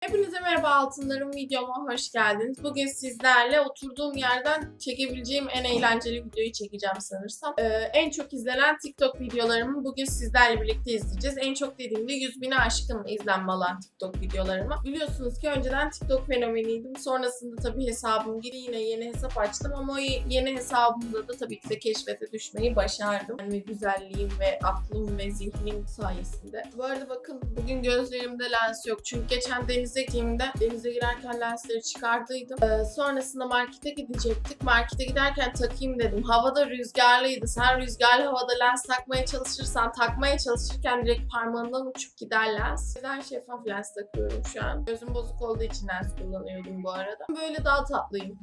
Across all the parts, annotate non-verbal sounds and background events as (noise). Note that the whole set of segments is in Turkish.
Hepinize merhaba altınlarım videoma hoş geldiniz. Bugün sizlerle oturduğum yerden çekebileceğim en eğlenceli videoyu çekeceğim sanırsam. Ee, en çok izlenen TikTok videolarımı bugün sizlerle birlikte izleyeceğiz. En çok dediğimde 100 bine aşkın izlenme alan TikTok videolarıma. Biliyorsunuz ki önceden TikTok fenomeniydim. Sonrasında tabii hesabım geri yine yeni hesap açtım ama o yeni hesabımda da tabii ki de keşfete düşmeyi başardım. Yani güzelliğim ve aklım ve zihnim sayesinde. Bu arada bakın bugün gözlerimde lens yok. Çünkü geçen denize girdiğimde denize girerken lensleri çıkardıydım. Ee, sonrasında markete gidecektik. Markete giderken takayım dedim. Havada rüzgarlıydı. Sen rüzgarlı havada lens takmaya çalışırsan takmaya çalışırken direkt parmağından uçup gider lens. Neden şeffaf lens takıyorum şu an? Gözüm bozuk olduğu için lens kullanıyordum bu arada. Böyle daha tatlıyım.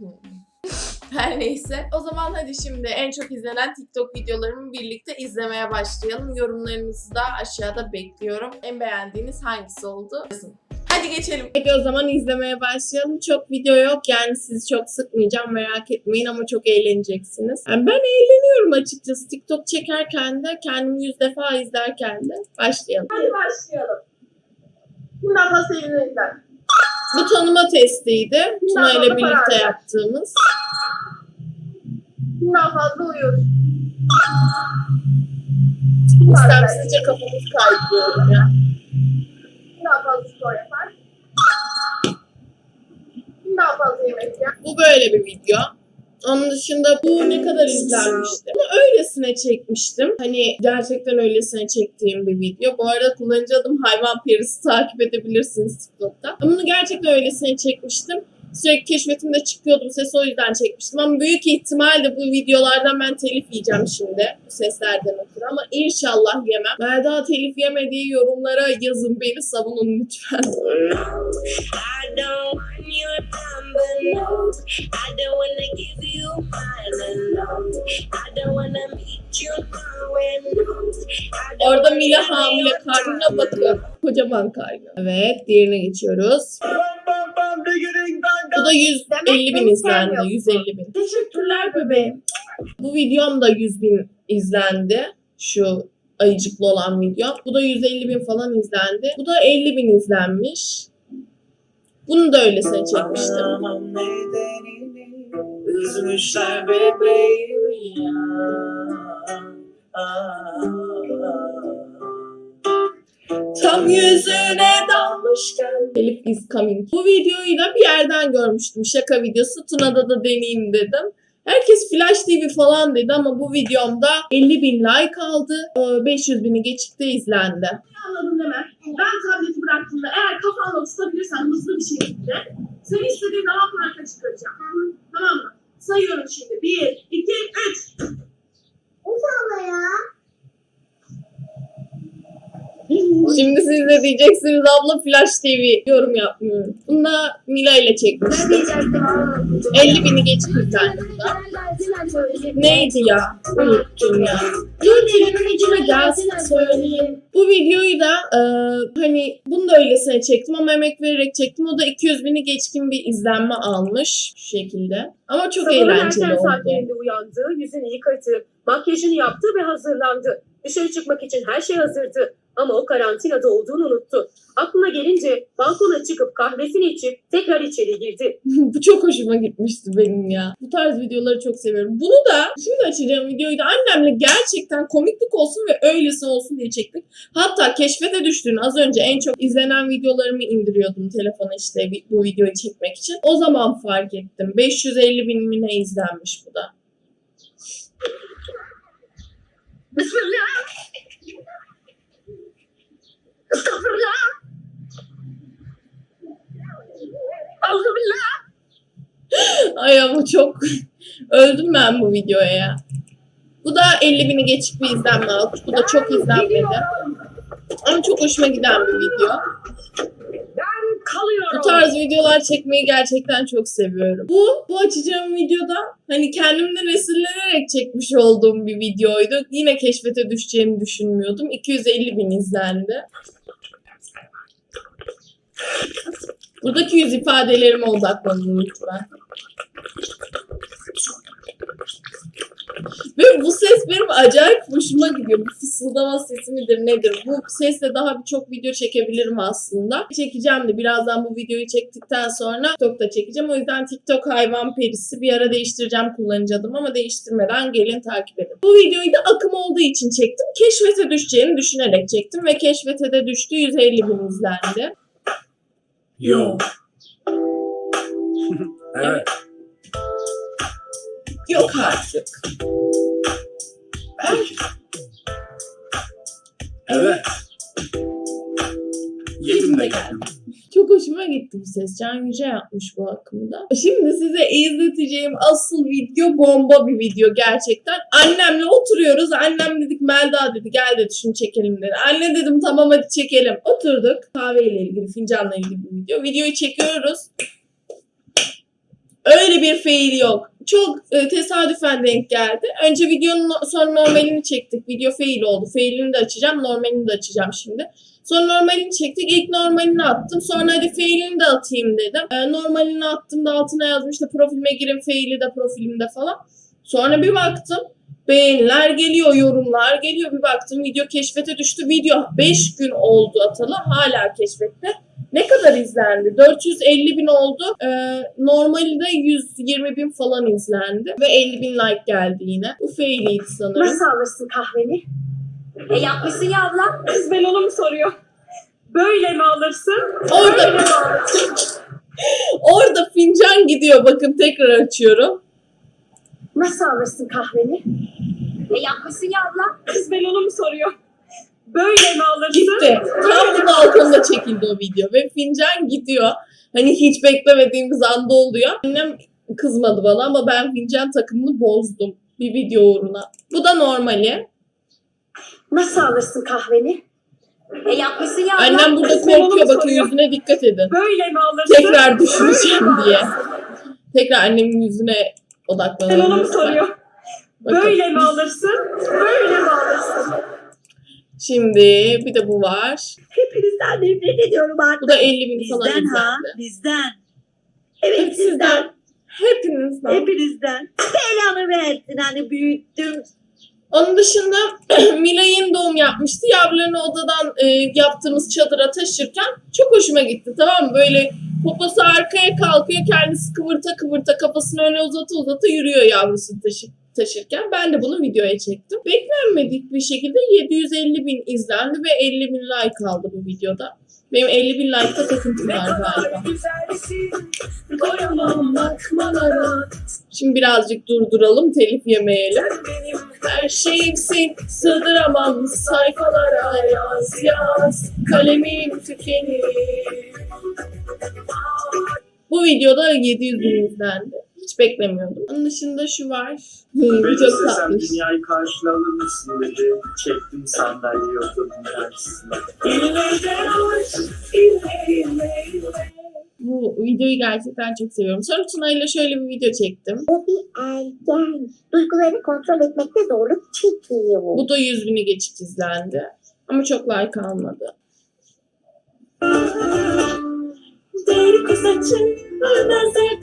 (laughs) Her neyse. O zaman hadi şimdi en çok izlenen TikTok videolarımı birlikte izlemeye başlayalım. Yorumlarınızı da aşağıda bekliyorum. En beğendiğiniz hangisi oldu? Yazın. Hadi geçelim. Peki o zaman izlemeye başlayalım. Çok video yok yani sizi çok sıkmayacağım merak etmeyin ama çok eğleneceksiniz. Yani ben eğleniyorum açıkçası. TikTok çekerken de kendimi yüz defa izlerken de başlayalım. Hadi başlayalım. Bundan fazla eğlenirler. Bu tanıma testiydi. Tuna ile birlikte yaptığımız. Daha fazla uyuyoruz. İstemsizce kafamız kaydırıyor ya. Daha fazla spor Daha fazla yemek yer. Bu böyle bir video. Onun dışında bu ne kadar izlenmişti? Bunu öylesine çekmiştim. Hani gerçekten öylesine çektiğim bir video. Bu arada kullanıcı adım hayvan perisi takip edebilirsiniz TikTok'ta. Bunu gerçekten öylesine çekmiştim. Sürekli keşfetimde çıkıyordum. Sesi o yüzden çekmiştim. Ama büyük ihtimalle bu videolardan ben telif yiyeceğim şimdi. Bu seslerden ötürü. Ama inşallah yemem. Melda telif yemediği yorumlara yazın. Beni savunun lütfen. I don't want your number, no. I don't wanna give you mine alone. I don't wanna meet you nowhere, no. I don't Orada Mila hamile karnına bakın. Kocaman karnı. Evet diğerine geçiyoruz. Bu da 150 bin izlendi. 150 bin. Teşekkürler bebeğim. Bu videom da 100 bin izlendi. Şu ayıcıklı olan video. Bu da 150 bin falan izlendi. Bu da 50 bin izlenmiş. Bunu da öylesine çekmiştim. Üzmüşler bebeğimi ya Tam yüzüne dalmışken Elif is coming. Bu videoyu da bir yerden görmüştüm. Şaka videosu. Tuna'da da deneyeyim dedim. Herkes Flash TV falan dedi ama bu videomda 50 bin like aldı. Ee, 500 bini geçikte izlendi. Anladım Ömer. Ben tableti bıraktığımda eğer kafanla tutabilirsen hızlı bir şekilde seni istediğin zaman parka çıkaracağım. Tamam mı? Sayıyorum şimdi. Bir, Şimdi siz de diyeceksiniz abla Flash TV yorum yapmıyorum. Bunda Mila ile çekmiştim. 50 bini geçik izlendi bunda. Neydi ya? Unuttum ya. Dilimin ucuna gelsin söyleyeyim. Bu videoyu da e, hani bunu da öylesine çektim ama emek vererek çektim. O da 200 bini geçkin bir izlenme almış şu şekilde. Ama çok Sabahın eğlenceli erken oldu. saatlerinde uyandı, yüzünü yıkadı, makyajını yaptı ve hazırlandı. Dışarı çıkmak için her şey hazırdı. Ama o karantinada olduğunu unuttu. Aklına gelince balkona çıkıp kahvesini içip tekrar içeri girdi. (laughs) Bu çok hoşuma gitmişti benim ya. Bu tarz videoları çok seviyorum. Bunu da şimdi açacağım videoyu da annemle gerçekten komiklik olsun ve öylesi olsun diye çektik. Hatta keşfete düştüğün az önce en çok izlenen videolarımı indiriyordum telefona işte bu videoyu çekmek için. O zaman fark ettim. 550 bin mi ne izlenmiş bu da. (laughs) (laughs) Bismillah. Estağfurullah. Alhamdulillah. Ay ama çok (laughs) öldüm ben bu videoya ya. Bu da 50 bini geçik bir izlenme almış. Bu da çok izlenmedi. Ama çok hoşuma giden bir video. Ben kalıyorum. Bu tarz videolar çekmeyi gerçekten çok seviyorum. Bu, bu açacağım videoda hani kendimden esinlenerek çekmiş olduğum bir videoydu. Yine keşfete düşeceğini düşünmüyordum. 250 bin izlendi. Buradaki yüz ifadelerime odaklanın lütfen. Ve bu ses benim acayip hoşuma gidiyor. Bu fısıldama sesi midir nedir? Bu sesle daha birçok video çekebilirim aslında. Çekeceğim de birazdan bu videoyu çektikten sonra TikTok'ta çekeceğim. O yüzden TikTok hayvan perisi bir ara değiştireceğim kullanıcı adımı ama değiştirmeden gelin takip edin. Bu videoyu da akım olduğu için çektim. Keşfete düşeceğini düşünerek çektim ve keşfete de düştü 150 bin izlendi. Yo. (laughs) evet. Yok artık. Belki. Evet. Yedim de geldim. Çok hoşuma gitti bu ses. Can Yüce yapmış bu akımda. Şimdi size izleteceğim asıl video bomba bir video gerçekten. Annemle oturuyoruz. Annem dedik Melda dedi gel dedi şunu çekelim dedi. Anne dedim tamam hadi çekelim. Oturduk. Kahveyle ilgili, fincanla ilgili bir video. Videoyu çekiyoruz. Öyle bir fail yok. Çok e, tesadüfen denk geldi. Önce videonun sonra normalini çektik. Video fail oldu. Failini de açacağım, normalini de açacağım şimdi. Sonra normalini çektik. İlk normalini attım. Sonra hadi failini de atayım dedim. Ee, normalini attım da altına yazmış işte profilime girin faili de profilimde falan. Sonra bir baktım. Beğeniler geliyor, yorumlar geliyor. Bir baktım video keşfete düştü. Video 5 gün oldu atalı. Hala keşfette. Ne kadar izlendi? 450 bin oldu. Ee, normali de 120 bin falan izlendi. Ve 50 bin like geldi yine. Bu failiydi sanırım. Nasıl alırsın kahveni? E yapmışsın ya abla. Kız ben onu mu soruyor? Böyle mi alırsın? Orada Böyle mi alırsın? Orada fincan gidiyor. Bakın tekrar açıyorum. Nasıl alırsın kahveni? E yapmışsın ya abla. Kız ben onu mu soruyor? Böyle mi alırsın? Gitti. Tam bu balkonda çekildi o video. Ve fincan gidiyor. Hani hiç beklemediğimiz anda oluyor. Annem kızmadı bana ama ben fincan takımını bozdum. Bir video uğruna. Bu da normali. Nasıl alırsın kahveni? E yapmışsın ya. Annem burada korkuyor. Bakın yüzüne dikkat edin. Böyle mi alırsın? Tekrar düşüreceğim diye. Tekrar annemin yüzüne Sen onu odaklanalım. mu soruyor? Bakın. Böyle mi alırsın? Böyle mi alırsın? Şimdi bir de bu var. Hepinizden nefret ediyorum artık. Bu da 50 bin falan Bizden ha, izlendi. bizden. Hep Evet sizden. sizden, Hepinizden. hepinizden. Belanı versin hani büyüttüm. Onun dışında (clears throat) Milay'ın doğum yapmıştı. Yavrularını odadan e, yaptığımız çadıra taşırken çok hoşuma gitti tamam mı? Böyle poposu arkaya kalkıyor kendisi kıvırta kıvırta kafasını öne uzata uzata yürüyor yavrusunu taşı, taşırken. Ben de bunu videoya çektim. Beklenmedik bir şekilde 750 bin izlendi ve 50 bin like aldı bu videoda. Benim 50 bin like'da takıntım var galiba. Şimdi birazcık durduralım telif yemeyelim. Her şeyimsin sığdıramam sayfalara yaz yaz kalemim tükenir. Bu videoda 700 bin izlendi. Hiç beklemiyordum. Onun dışında şu var. Beni çok istesem dünyayı karşıla alır mısın dedi. Çektim sandalyeyi oturdum karşısına. Bu videoyu gerçekten çok seviyorum. Sonra Tuna ile şöyle bir video çektim. O bir ergen. Duygularını kontrol etmekte zorluk çekiyor. Bu da 100 bini geçik izlendi. Ama çok like almadı.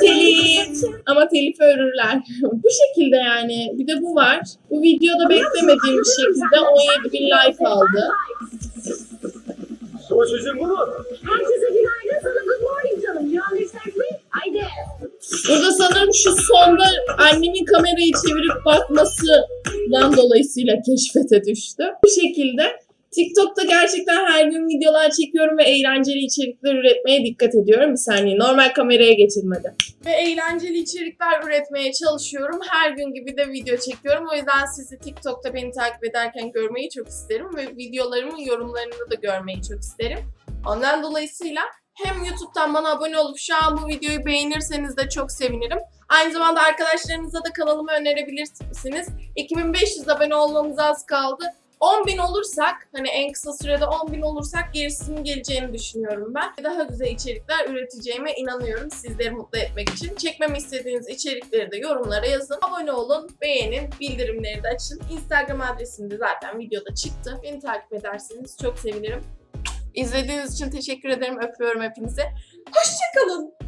Telif. Ama telif örürler. (laughs) bu şekilde yani. Bir de bu var. Bu videoda beklemediğim bir şekilde 17 bin like aldı. O çocuğun bu mu? Herkese günaydın sana good morning canım. You understand me? Haydi. Burada sanırım şu sonda annemin kamerayı çevirip bakmasından dolayısıyla keşfete düştü. Bu şekilde TikTok'ta gerçekten her gün videolar çekiyorum ve eğlenceli içerikler üretmeye dikkat ediyorum. Bir saniye normal kameraya geçilmedi. Ve eğlenceli içerikler üretmeye çalışıyorum. Her gün gibi de video çekiyorum. O yüzden sizi TikTok'ta beni takip ederken görmeyi çok isterim. Ve videolarımın yorumlarını da görmeyi çok isterim. Ondan dolayısıyla hem YouTube'dan bana abone olup şu an bu videoyu beğenirseniz de çok sevinirim. Aynı zamanda arkadaşlarınıza da kanalımı önerebilirsiniz. 2500 abone olmamız az kaldı. 10.000 olursak, hani en kısa sürede 10.000 olursak gerisinin geleceğini düşünüyorum ben. Daha güzel içerikler üreteceğime inanıyorum sizleri mutlu etmek için. Çekmemi istediğiniz içerikleri de yorumlara yazın. Abone olun, beğenin, bildirimleri de açın. Instagram adresim de zaten videoda çıktı. Beni takip ederseniz çok sevinirim. İzlediğiniz için teşekkür ederim. Öpüyorum hepinizi. Hoşçakalın.